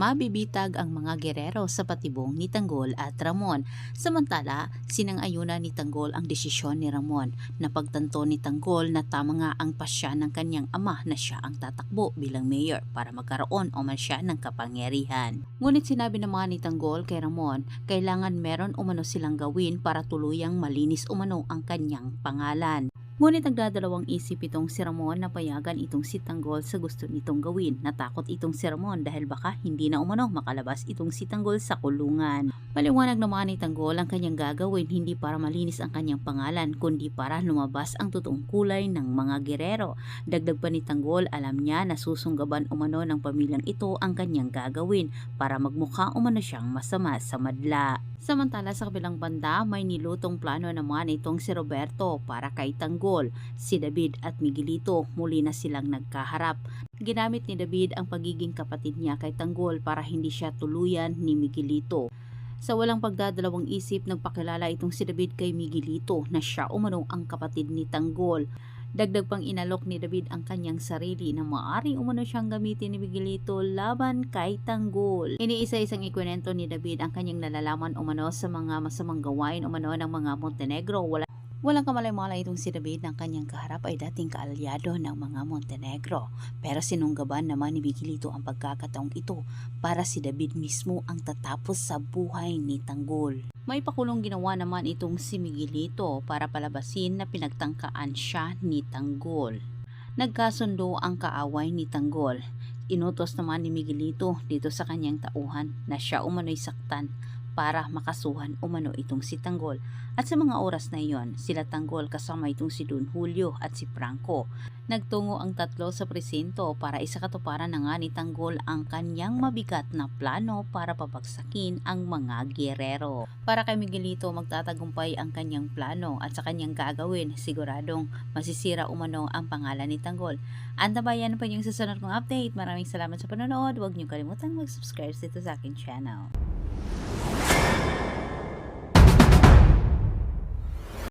mabibitag ang mga gerero sa patibong ni Tanggol at Ramon. Samantala, sinang-ayuna ni Tanggol ang desisyon ni Ramon na pagtanto ni Tanggol na tama nga ang pasya ng kanyang ama na siya ang tatakbo bilang mayor para magkaroon o man siya ng kapangyarihan. Ngunit sinabi naman ni Tanggol kay Ramon, kailangan meron umano silang gawin para tuluyang malinis umano ang kanyang pangalan. Ngunit nagdadalawang isip itong si Ramon na payagan itong si Tanggol sa gusto nitong gawin. Natakot itong si Ramon dahil baka hindi na umano makalabas itong si Tanggol sa kulungan. Maliwanag naman ni Tanggol ang kanyang gagawin hindi para malinis ang kanyang pangalan kundi para lumabas ang totoong kulay ng mga gerero. Dagdag pa ni Tanggol alam niya na susunggaban umano ng pamilyang ito ang kanyang gagawin para magmukha umano siyang masama sa madla. Samantala sa kabilang banda may nilutong plano naman itong si Roberto para kay Tanggol. Si David at Miguelito muli na silang nagkaharap. Ginamit ni David ang pagiging kapatid niya kay Tanggol para hindi siya tuluyan ni Miguelito. Sa walang pagdadalawang isip, nagpakilala itong si David kay Miguelito na siya umano ang kapatid ni Tanggol. Dagdag pang inalok ni David ang kanyang sarili na maaring umano siyang gamitin ni Miguelito laban kay Tanggol. Iniisa-isang ikwento ni David ang kanyang nalalaman umano sa mga masamang gawain umano ng mga Montenegro. Wala Walang kamalay-malay itong si David ng kanyang kaharap ay dating kaalyado ng mga Montenegro. Pero sinunggaban naman ni Miguelito ang pagkakataong ito para si David mismo ang tatapos sa buhay ni Tanggol. May pakulong ginawa naman itong si Miguelito para palabasin na pinagtangkaan siya ni Tanggol. Nagkasundo ang kaaway ni Tanggol. Inutos naman ni Miguelito dito sa kanyang tauhan na siya umano'y saktan para makasuhan umano itong si Tanggol. At sa mga oras na iyon, sila Tanggol kasama itong si Don Julio at si Franco. Nagtungo ang tatlo sa presinto para isakatuparan na nga ni Tanggol ang kanyang mabigat na plano para pabagsakin ang mga gerero. Para kay Miguelito magtatagumpay ang kanyang plano at sa kanyang gagawin, siguradong masisira umano ang pangalan ni Tanggol. Antabayan pa yung susunod kong update. Maraming salamat sa panonood. Huwag niyo kalimutang mag-subscribe dito sa aking channel.